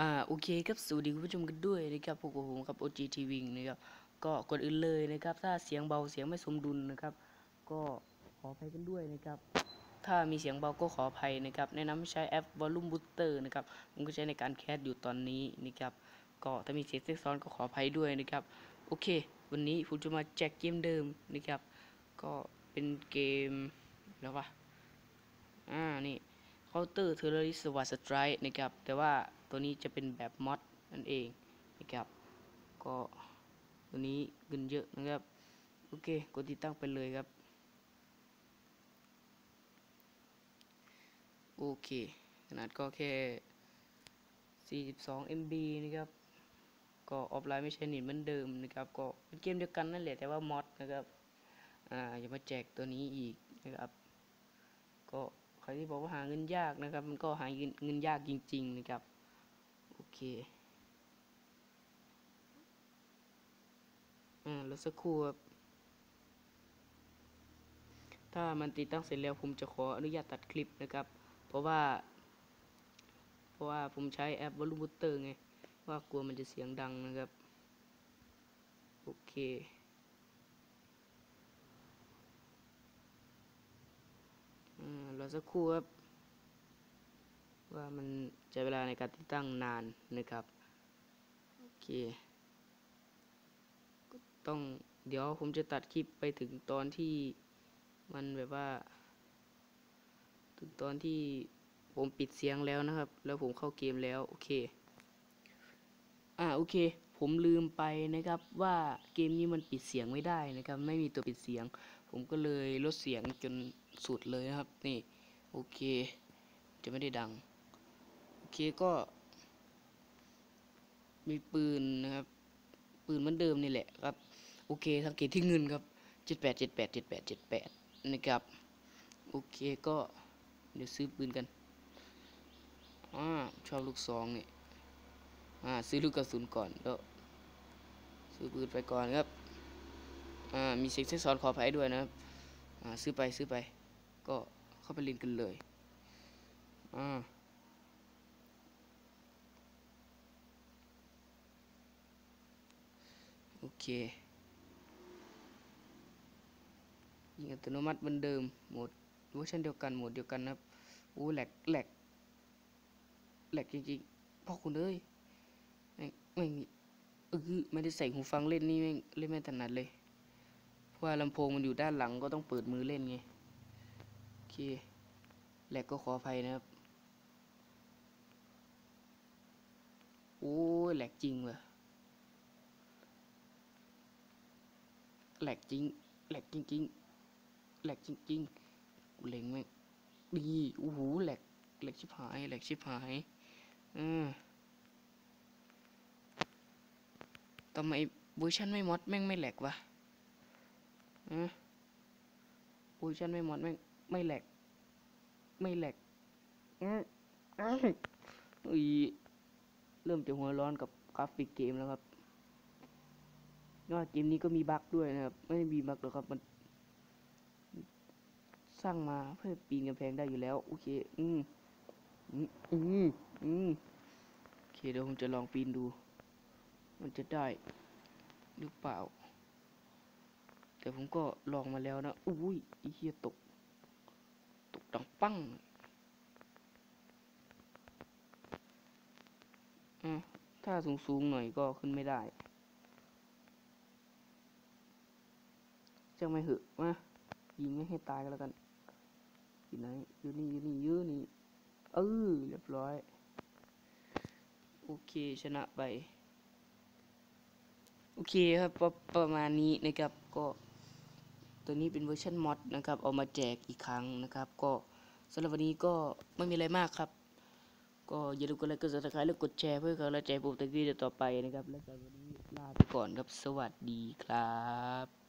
อ่าโอเคครับสวัสดีคุณผู้ชมกันด้วยนะครับพวกผมครับ OG TV นะครับก็กดอื่นเลยนะครับ ถ้าเสียงเบาเสียงไม่สมดุลนะครับ ก็ขออภัยกันด้วยนะครับ ถ้ามีเสียงเบาก็ขออภัยนะครับแนะนำให้ใช้แอป Volume Booster นะครับผมก็ใช้ในการแคสอยู่ตอนนี้นะครับก็ถ้ามีเสียงแทรกซ้อนก็ขออภัยด้วยนะครับโอเค วันนี้ผมจะมาแจกเกมเดิมนะครับ ก็เป็นเกมแล้ววะอ่านี่ Counter Terrorist Sword Strike นะครับแต่ว่า ตัวนี้จะเป็นแบบมอดนั่นเองนะครับก็ตัวนี้เงินเยอะนะครับโอเคกดติดตั้งไปเลยครับโอเคขนาดก็แค่ 42 MB นะครับก็ออฟไลน์ไม่ใช่นิดเหมือนเดิมนะครับก็เป็นเกมเดียวกันนั่นแหละแต่ว่ามอดนะครับอ่าอย่ามาแจกตัวนี้อีกนะครับก็ใครที่บอกว่าหาเงินยากนะครับ มันก็หาเงินเงินยากจริง ๆ นะครับ โอเคอ่าแล้วสักครู่ครับถ้ามันติดตั้งเสร็จแล้วผมจะขออนุญาตตัดคลิปนะครับ เพราะว่า เพราะว่าผมใช้แอป Volume Booster ไง ว่ากลัวมันจะเสียงดังนะครับ โอเคอ่ารอสักครู่ครับ ว่ามันใช้เวลาในการติดตั้งนานนะครับ โอเคก็ต้องเดี๋ยวผมจะตัดคลิปไปถึงตอนที่มันแบบว่า ถึงตอนที่ผมปิดเสียงแล้วนะครับ แล้วผมเข้าเกมแล้ว โอเค อ่าโอเค ผมลืมไปนะครับว่าเกมนี้มันปิดเสียงไม่ได้นะครับ ไม่มีตัวปิดเสียง ผมก็เลยลดเสียงจนสุดเลยนะครับ นี่ โอเค จะไม่ได้ดัง เคก็มีปืนนะครับ ปืนเหมือนเดิมนี่แหละครับ โอเคสังเกตที่เงินครับเจ็ดแปดเจ็ดแปดเจ็ดแปดเจ็ดแปดนะครับ โอเคก็เดี๋ยวซื้อปืนกันอ่าชอบลูกซองเนี่ยอ่าซื้อลูกกระสุนก่อนแล้วซื้อปืนไปก่อนครับอ่ามีเซ็กซ์ซอนขออภัยด้วยนะครับอ่าซื้อไปซื้อไป ก็เข้าไปเล่นกันเลยอ่า โอเค ยิงอัตโนมัติเหมือนเดิมโหมดเวอร์ชันเดียวกันโหมดเดียวกันนะครับโอ้แหลกแหลกแหลกจริงๆพ่อคุณเอ้ยแม่งแม่งเออไม่ได้ใส่หูฟังเล่นนี่แม่งเล่นไม่ถนัดเลยเพราะว่าลำโพงมันอยู่ด้านหลังก็ต้องเปิดมือเล่นไงโอเคแหลกก็ขออภัยนะครับโอ้ยแหลกจริงว่ะ แหลกจริงแหลกจริงๆแหลกจริงๆกูเล็งแม่งดีโอ้โหแหลกแหลกชิบหายแหลกชิบหายอืมทำไมเวอร์ชันไม่มอดแม่งไม่แหลกวะอืมเวอร์ชันไม่มอดแม่งไม่แหลก ไม่แหลกอืมอืมอุ้ยเริ่มจะหัวร้อนกับกราฟิกเกมแล้วครับ ว่าเกมนี้ก็มีบั๊กด้วยนะครับ ไม่ได้มีบั๊กหรอกครับมัน สร้างมาเพื่อปีนกำแพงได้อยู่แล้ว โอเค อืมอืมอืมอืมโอเคเดี๋ยวผมจะลองปีนดู มันจะได้หรือเปล่า แต่ผมก็ลองมาแล้วนะอุ้ยอ้เหี้ยตก ตกดังปั้งอะถ้าสูงๆหน่อยก็ขึ้นไม่ได้ จังไม่เหอะมายิงไม่ให้ตายก็แล้วกันอยู่ไหนอยู่นี่อยู่นี่อยืนี่เออเรียบร้อย โอเคชนะไป โอเคครับประประมาณนี้นะครับก็ตัวนี้เป็นเวอร์ชันมอดนะครับเอามาแจกอีกครั้งนะครับ ก็สำหรับวันนี้ก็ไม่มีอะไรมากครับ ก็อย่าลืมกดไลค์กดซับสไครต์และกดแชร์เพื่อเป็นกำลังใจผมในวิดีโอต่อไปนะครับ และสำหรับวันนี้ลาไปก่อนครับสวัสดีครับ